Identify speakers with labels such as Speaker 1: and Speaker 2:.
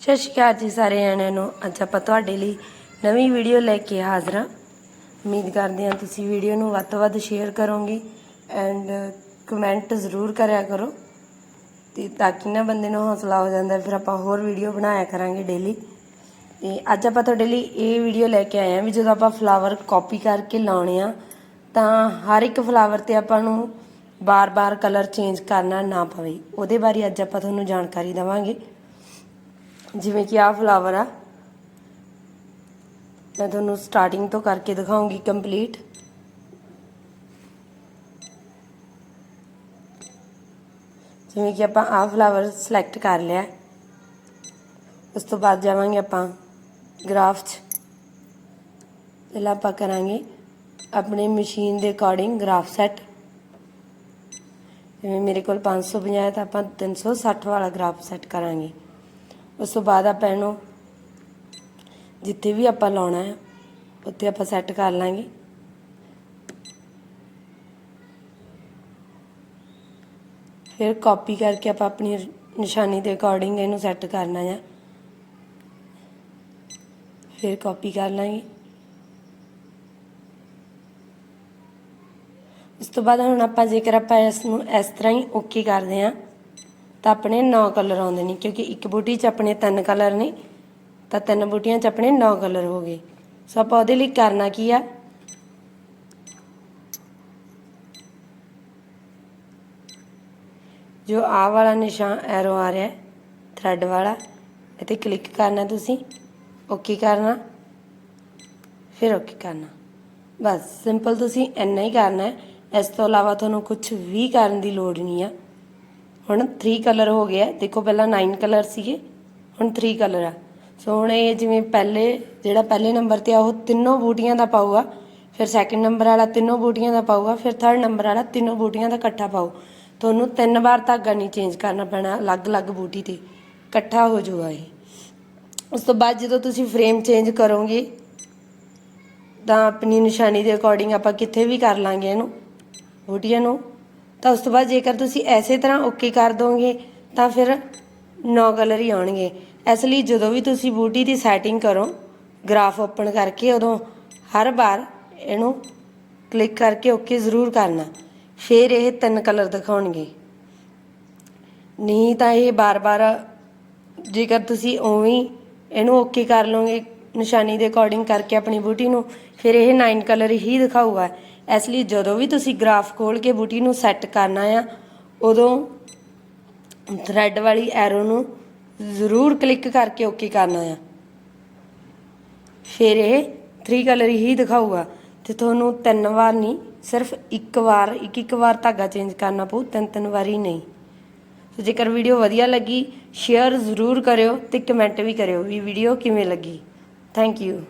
Speaker 1: ਸਤਿ ਸ਼੍ਰੀ ਅਕਾਲ ਜੀ ਸਾਰੇ ਜਣਿਆਂ ਨੂੰ। ਅੱਜ ਆਪਾਂ ਤੁਹਾਡੇ ਲਈ ਨਵੀਂ ਵੀਡੀਓ ਲੈ ਕੇ ਹਾਜ਼ਰ ਹਾਂ। ਉਮੀਦ ਕਰਦੇ ਹਾਂ ਤੁਸੀਂ ਵੀਡੀਓ ਨੂੰ ਵੱਧ ਤੋਂ ਵੱਧ ਸ਼ੇਅਰ ਕਰੋਗੇ ਐਂਡ ਕਮੈਂਟ ਜ਼ਰੂਰ ਕਰਿਆ ਕਰੋ। ਤੇ ਤਾਂ ਕਿ ਨਾ ਬੰਦੇ ਨੂੰ ਹੌਸਲਾ ਹੋ ਜਾਂਦਾ, ਫਿਰ ਆਪਾਂ ਹੋਰ ਵੀਡੀਓ ਬਣਾਇਆ ਕਰਾਂਗੇ ਡੇਲੀ ਤੇ ਅੱਜ ਆਪਾਂ ਤੁਹਾਡੇ ਲਈ ਇਹ ਵੀਡੀਓ ਲੈ ਕੇ ਆਏ ਹਾਂ ਵੀ ਜਦੋਂ ਆਪਾਂ ਫਲਾਵਰ ਕਾਪੀ ਕਰਕੇ ਲਾਉਣੇ ਆ ਤਾਂ ਹਰ ਇੱਕ ਫਲਾਵਰ ਤੇ ਆਪਾਂ ਨੂੰ ਬਾਰ-ਬਾਰ ਕਲਰ ਚੇਂਜ ਕਰਨਾ ਨਾ ਪਵੇ। ਉਹਦੇ ਬਾਰੇ ਅੱਜ ਆਪਾਂ ਤੁਹਾਨੂੰ ਜਾਣਕਾਰੀ ਦੇਵਾਂਗੇ। ਜਿਵੇਂ ਕਿ ਆਹ ਫਲਾਵਰ ਆ। ਮੈਂ ਤੁਹਾਨੂੰ ਸਟਾਰਟਿੰਗ ਤੋਂ ਕਰਕੇ ਦਿਖਾਉਂਗੀ ਕੰਪਲੀਟ ਜਿਵੇਂ ਕਿ ਆਪਾਂ ਆਹ ਫਲਾਵਰ ਸਿਲੈਕਟ ਕਰ ਲਿਆ। ਉਸ ਤੋਂ ਬਾਅਦ ਜਾਵਾਂਗੇ ਆਪਾਂ ਗ੍ਰਾਫ 'ਚ। ਪਹਿਲਾਂ ਆਪਾਂ ਕਰਾਂਗੇ ਆਪਣੇ ਮਸ਼ੀਨ ਦੇ ਅਕੋਰਡਿੰਗ ਗ੍ਰਾਫ ਸੈੱਟ ਜਿਵੇਂ ਮੇਰੇ ਕੋਲ 550 ਹੈ ਤਾਂ ਆਪਾਂ 360 ਵਾਲਾ ਗ੍ਰਾਫ ਸੈੱਟ ਕਰਾਂਗੇ। ਉਸ ਤੋਂ ਬਾਅਦ ਆਪਾਂ ਇਹਨੂੰ ਜਿੱਥੇ ਵੀ ਆਪਾਂ ਲਾਉਣਾ ਹੈ, ਉੱਥੇ ਆਪਾਂ ਸੈੱਟ ਕਰ ਲਾਂਗੇ। ਫਿਰ ਕਾਪੀ ਕਰਕੇ ਆਪਾਂ ਆਪਣੀ ਨਿਸ਼ਾਨੀ ਦੇ ਅਕੋਰਡਿੰਗ ਇਹਨੂੰ ਸੈੱਟ ਕਰਨਾ ਹੈ। ਫਿਰ ਕਾਪੀ ਕਰ ਲਾਂਗੇ। ਉਸ ਤੋਂ ਬਾਅਦ ਹੁਣ ਆਪਾਂ ਜੇਕਰ ਆਪਾਂ ਇਸ ਨੂੰ ਇਸ ਤਰ੍ਹਾਂ ਹੀ ਓਕੇ ਕਰਦੇ ਹਾਂ। ਤਾਂ ਆਪਣੇ 9 ਕਲਰ ਆਉਂਦੇ ਨੇ, ਕਿਉਂਕਿ ਇੱਕ ਬੂਟੀ 'ਚ ਆਪਣੇ ਤਿੰਨ ਕਲਰ ਨੇ, ਤਾਂ ਤਿੰਨ ਬੂਟੀਆਂ 'ਚ ਆਪਣੇ 9 ਕਲਰ ਹੋ ਗਏ। ਸੋ ਆਪਾਂ ਉਹਦੇ ਲਈ ਕਰਨਾ ਕੀ ਆ? ਜੋ ਆ ਵਾਲਾ ਨਿਸ਼ਾਨ ਐਰੋ ਆ ਰਿਹਾ ਥਰੈਡ ਵਾਲਾ ਇਹ ਕਲਿੱਕ ਕਰਨਾ ਤੁਸੀਂ ਓਕੇ ਕਰਨਾ, ਫਿਰ ਓਕੇ ਕਰਨਾ। ਬਸ ਸਿੰਪਲ ਤੁਸੀਂ ਇੰਨਾ ਹੀ ਕਰਨਾ ਹੈ। ਇਸ ਤੋਂ ਇਲਾਵਾ ਤੁਹਾਨੂੰ ਕੁਝ ਵੀ ਕਰਨ ਦੀ ਲੋੜ ਨਹੀਂ ਆ। ਹੁਣ 3 ਕਲਰ ਹੋ ਗਿਆ ਦੇਖੋ ਪਹਿਲਾਂ 9 ਕਲਰ ਸੀਗੇ, ਹੁਣ 3 ਕਲਰ ਆ। ਸੋ ਹੁਣ ਇਹ ਜਿਵੇਂ ਪਹਿਲੇ, ਜਿਹੜਾ ਪਹਿਲੇ ਨੰਬਰ ਤੇ ਆ, ਉਹ ਤਿੰਨੋਂ ਬੂਟੀਆਂ ਦਾ ਪਾਊਗਾ। ਫਿਰ ਸੈਕਿੰਡ ਨੰਬਰ ਵਾਲਾ ਤਿੰਨੋਂ ਬੂਟੀਆਂ ਦਾ ਪਾਊਗਾ, ਫਿਰ ਥਰਡ ਨੰਬਰ ਵਾਲਾ ਤਿੰਨੋਂ ਬੂਟੀਆਂ ਦਾ ਇਕੱਠਾ ਪਾਓ। ਤੁਹਾਨੂੰ ਤਿੰਨ ਵਾਰ ਧਾਗਾ ਨਹੀਂ ਚੇਂਜ ਕਰਨਾ ਪੈਣਾ, ਅਲੱਗ-ਅਲੱਗ ਬੂਟੀ ਤੇ ਇਕੱਠਾ ਹੋ ਜਾਊਗਾ ਇਹ। ਉਸ ਤੋਂ ਬਾਅਦ ਜਦੋਂ ਤੁਸੀਂ ਫਰੇਮ ਚੇਂਜ ਕਰੋਗੇ, ਤਾਂ ਆਪਣੀ ਨਿਸ਼ਾਨੀ ਦੇ ਅਕੋਰਡਿੰਗ ਆਪਾਂ ਕਿੱਥੇ ਵੀ ਕਰ ਲਾਂਗੇ ਇਹਨੂੰ, ਬੂਟੀਆਂ ਨੂੰ। ਤਾਂ ਉਸ ਤੋਂ ਬਾਅਦ ਜੇਕਰ ਤੁਸੀਂ ਐਸੇ ਤਰ੍ਹਾਂ ਓਕੇ ਕਰ ਦੋਗੇ, ਤਾਂ ਫਿਰ ਨੌ ਕਲਰ ਹੀ ਆਉਣਗੇ। ਇਸ ਲਈ ਜਦੋਂ ਵੀ ਤੁਸੀਂ ਬੂਟੀ ਦੀ ਸੈਟਿੰਗ ਕਰੋ, ਗ੍ਰਾਫ ਓਪਨ ਕਰਕੇ ਉਦੋਂ ਹਰ ਵਾਰ ਇਹਨੂੰ ਕਲਿੱਕ ਕਰਕੇ ਓਕੇ ਜ਼ਰੂਰ ਕਰਨਾ। ਫਿਰ ਇਹ ਤਿੰਨ ਕਲਰ ਦਿਖਾਉਣਗੇ। ਨਹੀਂ ਤਾਂ ਇਹ ਬਾਰ-ਬਾਰ ਜੇਕਰ ਤੁਸੀਂ ਉਵੇਂ ਇਹਨੂੰ ਓਕੇ ਕਰ ਲਓਗੇ ਨਿਸ਼ਾਨੀ ਦੇ ਅਕੋਰਡਿੰਗ ਕਰਕੇ ਆਪਣੀ ਬੂਟੀ ਨੂੰ, ਫਿਰ ਇਹ 9 ਕਲਰ ਹੀ ਦਿਖਾਊਗਾ। ਇਸ ਲਈ ਜਦੋਂ ਵੀ ਤੁਸੀਂ ਗ੍ਰਾਫ ਖੋਲ ਕੇ ਬੂਟੀ ਨੂੰ ਸੈੱਟ ਕਰਨਾ ਆ, ਉਦੋਂ ਥ੍ਰੈਡ ਵਾਲੀ ਐਰੋ ਨੂੰ ਜ਼ਰੂਰ ਕਲਿੱਕ ਕਰਕੇ ਓਕੇ ਕਰਨਾ ਆ। ਫਿਰ ਇਹ 3 ਕਲਰ ਹੀ ਦਿਖਾਊਗਾ ਤੇ ਤੁਹਾਨੂੰ ਤਿੰਨ ਵਾਰ ਨਹੀਂ, ਸਿਰਫ ਇੱਕ ਵਾਰ, ਇੱਕ ਇੱਕ ਵਾਰ ਧਾਗਾ ਚੇਂਜ ਕਰਨਾ ਪਊ, ਤਿੰਨ ਤਿੰਨ ਵਾਰੀ ਨਹੀਂ। ਸੋ ਜੇਕਰ ਵੀਡੀਓ ਵਧੀਆ ਲੱਗੀ ਸ਼ੇਅਰ ਜ਼ਰੂਰ ਕਰਿਓ ਤੇ ਕਮੈਂਟ ਵੀ ਕਰਿਓ ਵੀ ਵੀਡੀਓ ਕਿਵੇਂ ਲੱਗੀ। Thank you.